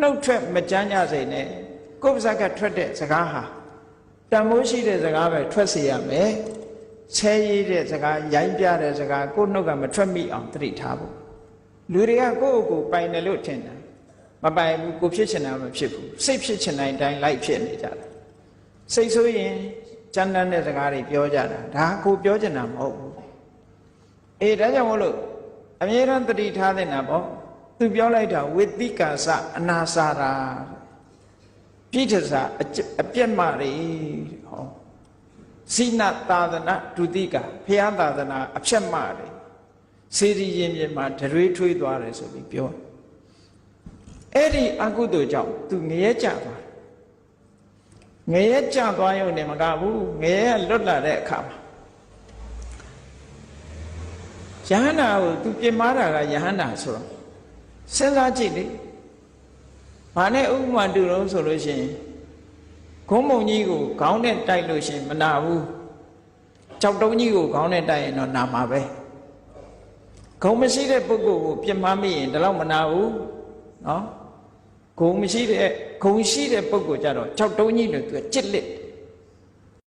နှုတ်ထွက်မကြမ်းကြစေနဲ့ကိုယ်ပါဇက်ကထွက်တဲ့စကားဟာတန်မိုးရှိတဲ့စကားပဲထွက်စေရမယ်ဆဲရည်တဲ့စကားရိုင်းပြတဲ့စကားကိုယ်နှုတ်ကမထွက်မိအောင်သတိထားဖို့လူတွေကကိုယ့်အကိုယ်ပိုင်တယ်လို့ထင်တယ်မပိုင်ဘူးကိုဖြစ်ချင်တာမဖြစ်ဘူးစိတ်ဖြစ်ချင်တဲ့အတိုင်းလိုက်ဖြစ်နေကြတာစိတ်ဆိုရင်ကြမ်းတမ်းတဲ့စကားတွေပြောကြတာဒါကိုပြောချင်တာမဟုတ်ဘူးအေးဒါကြောင့်မို့လို့အမြဲတမ်းသတိထားတဲ့နာပေါ့ သူပြောလိုက်တာဝိသိကာစအနာစာရာပြိဋ္ဌစာအကျအပြက်မတွေဟောစိနသာသနာဒုတိကဖျားသာသနာအဖြက်မတွေစေရီရင်ပြင်မှာဒရွေးထွေးသွားတယ်ဆိုပြီးပြောအဲ့ဒီအကုသိုလ်ကြောင့်သူငရဲကြသွားတယ်ငရဲကြသွားရုံနဲ့မကဘူးငရဲကလွတ်လာတဲ့အခါမှာယဟန္တာကိုသူပြင်မာတာကယဟန္တာဆိုတော့ စဉ်းစားကြည့်လေဘာနဲ့ဥပမာတူလို့ဆိုလို့ရှိရင်ဂုံးမုံကြီးကိုခေါင်းနဲ့တိုက်လို့ရှိရင်မနာဘူးကြောက်တုံးကြီးကိုခေါင်းနဲ့တိုက်ရင်တော့နာမှာပဲဂုံမရှိတဲ့ပုဂ္ဂိုလ်ကိုပြင်မမိရင်ဒါတော့မနာဘူးနော်ဂုံမရှိတဲ့ဂုံရှိတဲ့ပုဂ္ဂိုလ်ကြတော့ကြောက်တုံးကြီးလို့သူကကြစ်လက်တယ်